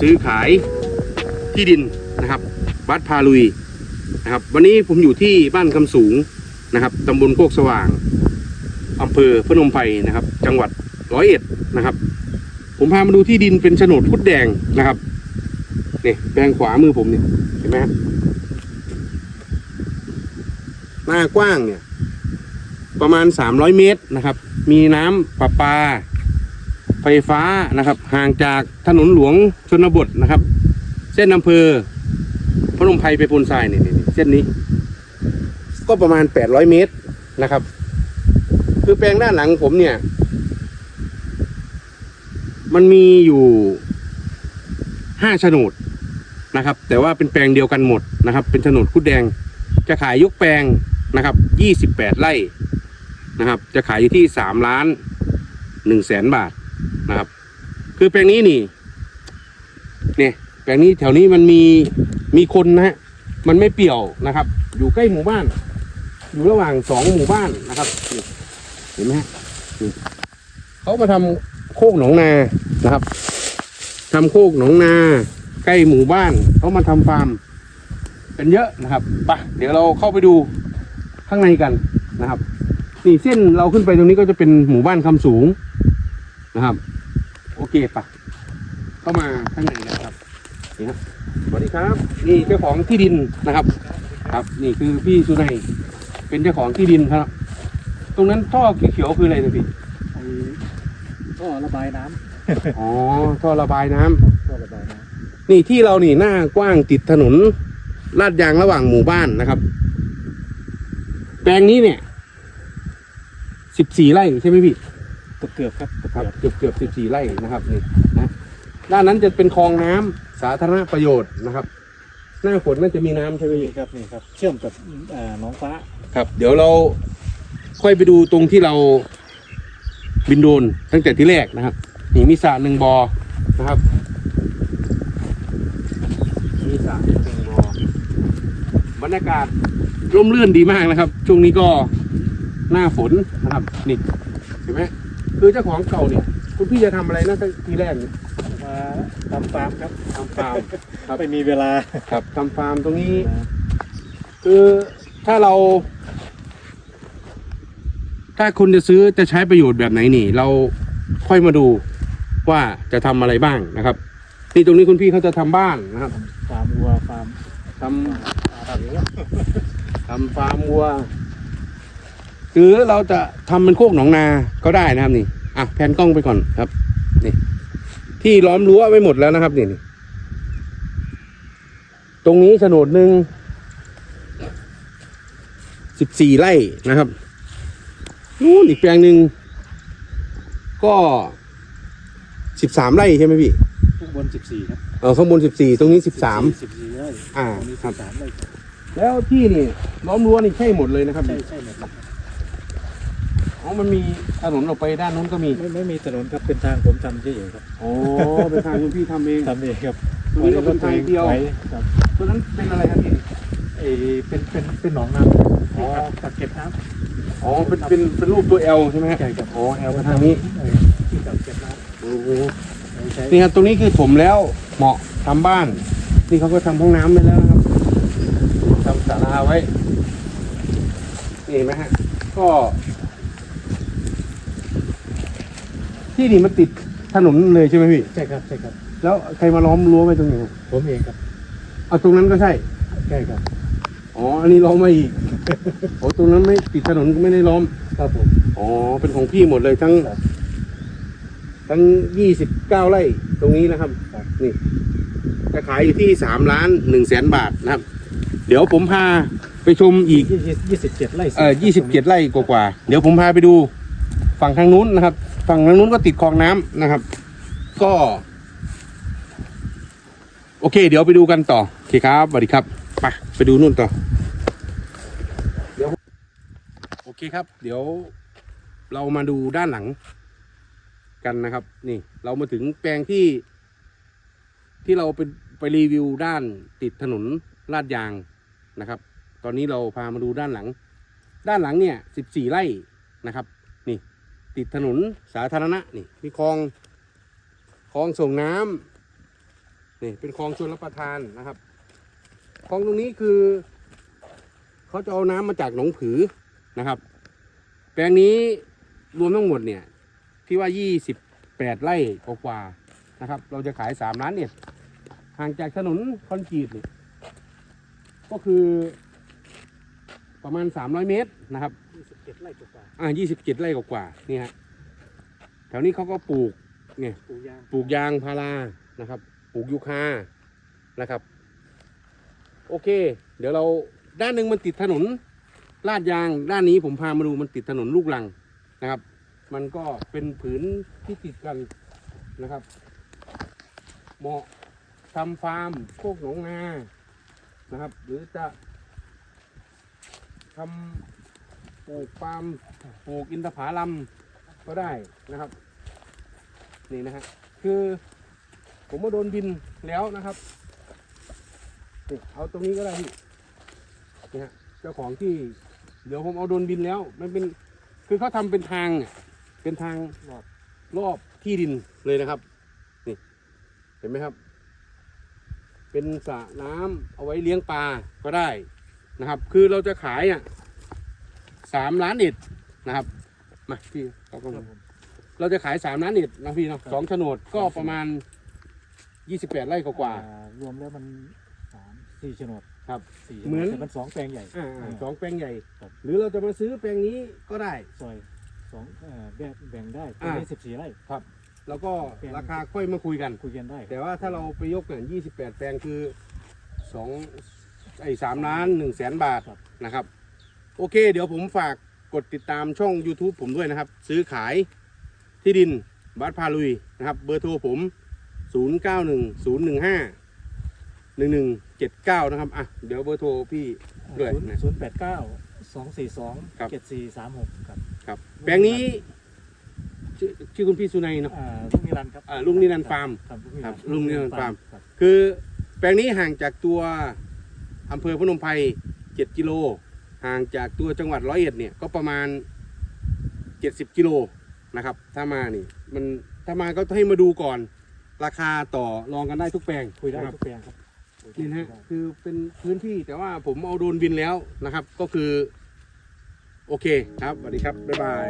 ซื้อขายที่ดินนะครับวัดพาลุยนะครับ วันนี้ผมอยู่ที่บ้านคำสูงนะครับตำบลโคกสว่างอำเภอพนมไพรนะครับ จังหวัดร้อยเอ็ดนะครับ ผมพามาดูที่ดินเป็นโฉนดพุดแดงนะครับนี่แปลงขวามือผมเนี่ยเห็นไหมหน้ากว้างเนี่ย ประมาณ300เมตรนะครับ มีน้ำประปา ไฟฟ้านะครับ ห่างจากถนนหลวงชนบทนะครับ เส้นอำเภอพนมไพรไปพนทรายเนี่ยเส้นนี้ ก็ประมาณ 800 เมตรนะครับ คือแปลงด้านหลังผมเนี่ย มันมีอยู่ห้าโฉนดนะครับ แต่ว่าเป็นแปลงเดียวกันหมดนะครับ เป็นโฉนดคุดแดง จะขายยกแปลงนะครับยี่สิบแปดไร่นะครับ จะขายอยู่ที่สามล้านหนึ่งแสนบาท นะครับ คือแปลงนี้นี่ เนี่ย แปลงนี้แถวนี้มันมีมีคนนะฮะมันไม่เปี่ยวนะครับ อยู่ใกล้หมู่บ้าน อยู่ระหว่างสองหมู่บ้านนะครับ เห็นไหมฮะเขามาทำโคกหนองนานะครับทำโคกหนองนา ใกล้หมู่บ้านเขามาทำฟาร์มกันเยอะนะครับไปะเดี๋ยวเราเข้าไปดูข้างในกันนะครับ นี่เส้นเราขึ้นไปตรงนี้ก็จะเป็นหมู่บ้านคำสูงนะครับ เคปะเข้ามาข้างในนะครับนี่ครับสวัสดีครับ นี่เจ้าของที่ดินนะครับ ครับ นี่คือพี่สุนัยเป็นเจ้าของที่ดินครับ ตรงนั้นท่อเขียวๆคืออะไรนะพี่ไอ้ท่อระบายน้ำอ๋อท่อระบายน้ำท่อระบายน้นี่ที่เรานี่หน้ากว้างติดถนนลาดยางระหว่างหมู่บ้านนะครับ แปลงนี้เนี่ยสิบสี่ไร่ใช่ไหมพี่ำ เกือบๆครับเกือบครับเกือบเกือบสิบสี่ไร่นะครับนี่นะด้านนั้นจะเป็นคลองน้ำสาธารณประโยชน์นะครับ หน้าฝนน่าจะมีน้ำใช่ไหมๆนี่พี่ครับนี่ครับ เชื่อมกับเอ่อหน้องฟ้าครับ เดี๋ยวเราค่อยไปดูตรงที่เราบินโดรนตั้งแต่ที่แรกนะครับนี่มีสระหนึ่งบอนะครับมีสระหนึ่งบอบรรยากาศร่มรื่นดีมากนะครับ ช่วงนี้ก็หน้าฝนนะครับนี่เห็นไหม คือเจ้าของเก่าเนี่ย คุณพี่จะทำอะไรนะทีแรกเนี่ยมาทำฟาร์มครับทำฟาร์มครับไม่มีเวลาครับทำฟาร์มตรงนี้ คือถ้าเรา ถ้าคุณจะซื้อจะใช้ประโยชน์แบบไหนนี่ เราค่อยมาดูว่าจะทำอะไรบ้างนะครับนี่ตรงนี้คุณพี่เขาจะทำบ้านนะครับฟาร์มวัวฟาร์มทำอาหมูทำฟาร์มวัว หรือเราจะทำเป็นโคกหนองนาก็ได้นะครับนี่อะแพนกล้องไปก่อนครับนี่ที่ล้อมรั้วไว้หมดแล้วนะครับนี่นี่ตรงนี้โฉนดหนึ่งสิบสี่ไร่นะครับนู่นอีกแปลงหนึ่งก็สิบสามไร่ใช่ไหมพี่ข้างบนสิบสี่ครับเออข้างบนสิบสี่ตรงนี้สิบสามสิบสี่ไร่อ่าตรงนี้ครัสิบบสามไร่แล้วที่นี่ล้อมรั้วนี่ใช่หมดเลยนะครับใช่ใช่หมดเลย อ๋อมันมีถนนออกไปด้านนู้นก็มี ไม่ไม่มีถนนครับเป็นทางผมทำเฉยๆครับโอ้เป็นทางคุณพี่ทำเอง ทำเองครับตรงนี้ก็เป็นทางเดียว ไครับตัวนั้นเป็นอะไรครับพี่เออเป็นเป็นเป็นหนองน้อ๋อำกักเก็บน้ำอ๋อเป็นเป็นเป็นรูปตัว L ใช่ไหมฮะใช่ครับอ๋อ L มาทางนี้เออที่กักเก็บน้โอ้โหำใช้นี่ครับตรงนี้คือถมแล้วเหมาะทำบ้าน นี่เขาก็ทำห้องน้ำไว้แล้วนะครับทำศาลาไว้นี่เห็นไหมฮะก็ ที่นี่มันติดถนนเลยใช่ไหมพี่ ใช่ครับใช่ครับ แล้วใครมาล้อมรั้วไว้ตรงนี้ครับผมเองครับเอาตรงนั้นก็ใช่ใช่ครับ อ๋อ อันนี้ล้อมมาอีก โอ้ตรงนั้นไม่ติดถนนก็ไม่ได้ล้อม ครับผม อ๋อ เป็นของพี่หมดเลยทั้ง ครับ ทั้งยี่สิบเก้าไร่ตรงนี้นะครับ ครับ นี่จะขายอยู่ที่สามล้านหนึ่งแสนบาทนะครับ เดี๋ยวผมพาไปชมอีก ยี่สิบยี่สิบเจ็ดไร่เอ่อยี่สิบเจ็ดไร่กว่าๆเดี๋ยวผมพาไปดูฝั่งทางนู้นนะครับ ฝั่งทางนู้นก็ติดคลองน้ำนะครับ ก็ โอเค เดี๋ยวไปดูกันต่อโอเคครับสวัสดีครับไปไปดูนู่นต่อเดี๋ยวโอเคครับ เดี๋ยวเรามาดูด้านหลังกันนะครับ นี่ เรามาถึงแปลงที่ ที่เราไปไปรีวิวด้านติดถนนลาดยางนะครับ ตอนนี้เราพามาดูด้านหลัง ด้านหลังเนี่ยสิบสี่ไร่นะครับ ติดถนนสาธารณะนี่มีคลองคลองส่งน้ำนี่เป็นคลองชลประทานนะครับคลองตรงนี้คือเขาจะเอาน้ำมาจากหนองผือนะครับ แปลงนี้รวมทั้งหมดเนี่ยที่ว่า 28 ไร่กว่าๆนะครับ เราจะขาย 3 ล้านเนี่ยห่างจากถนนคอนกรีตเนี่ยก็คือ ประมาณ 300 เมตรนะครับยี่สิบเจ็ดไร่กว่าอ่า27ไร่กว่าๆนี่ฮะแถวนี้เขาก็ปลูกเนี่ยๆปลูกยางปลูกยางพารานะครับ ปลูกยูคานะครับ โอเค เดี๋ยวเราด้านหนึ่งมันติดถนนลาดยางด้านนี้ผมพามาดูมันติดถนนลูกลังนะครับ มันก็เป็นผืนที่ติดกันนะครับ เหมาะทำฟาร์มโคกหนองนานะครับ หรือจะ ทำปลูกปาล์มปลูกอินทผลัมก็ได้นะครับ นี่นะฮะคือผมมาโดนบินแล้วนะครับนี่เอาตรงนี้ก็ได้พี่นี่ฮะเจ้าของที่เดี๋ยวผมเอาโดนบินแล้ว มันเป็นคือเขาทำเป็นทาง เป็นทางรอบรอบที่ดินเลยนะครับนี่เห็นไหมครับ เป็นสระน้ำเอาไว้เลี้ยงปลาก็ได้ นะครับ คือเราจะขายอะสามล้านเอ็ดนะครับมาพี่เอากล้องครับมาผมเราจะขายสามล้านเอ็ดนะพี่เนาะสองโฉนดก็ประมาณยี่สิบแปดไร่กว่าอ่รวมแล้วมันสามสี่โฉนดๆครับสี่เหมือน แต่มันสองแปลงใหญ่อ่าอ่าสองแปลงใหญ่ครับหรือเราจะมาซื้อแปลงนี้ก็ได้ ซอยสองเอ่อแบ่งแบ่งได้อ่าตรงนี้สิบสี่ไร่ แล้วก็แปลง ราคาค่อยมาคุยกัน คุยกันได้แต่ว่าถ้าเราไปยกเนี่ยยี่สิบแปดแปลงคือสอง ไอ้สามล้านหนึ่งแสนบาทครับนะครับ โอเค เดี๋ยวผมฝากกดติดตามช่อง YouTube ผมด้วยนะครับ ซื้อขายที่ดินบัตรพาลุยนะครับ เบอร์โทรผม 0 9 1 0 1 5 1 1 7 9 นะครับอะเดี๋ยวเบอร์โทรพี่ด้วยนะ ศูนย์แปดเก้าสองสี่สองครับ เจ็ดสี่สามหกครับครับแปลงนี้ชื่อชื่อคุณพี่สุนัยเนาะ อ่าลุงนิรันดร์ครับอ่าลุงนิรันดร์ฟาร์มครับครับลุงนิรันดร์ฟาร์ม ครับ คือแปลงนี้ห่างจากตัว อำเภอพนมไพร7กิโลห่างจากตัวจังหวัดร้อยเอ็ดเนี่ยก็ประมาณ 70กิโลนะครับ ถ้ามานี่มันถ้ามาก็ให้มาดูก่อน ราคาต่อรองกันได้ทุกแปลงคุยได้นะครับทุกแปลงครับนี่นะฮะคือเป็นพื้นที่แต่ว่าผมเอาโดรนบินแล้วนะครับ ก็คือ โอเคครับสวัสดีครับ บ๊ายบาย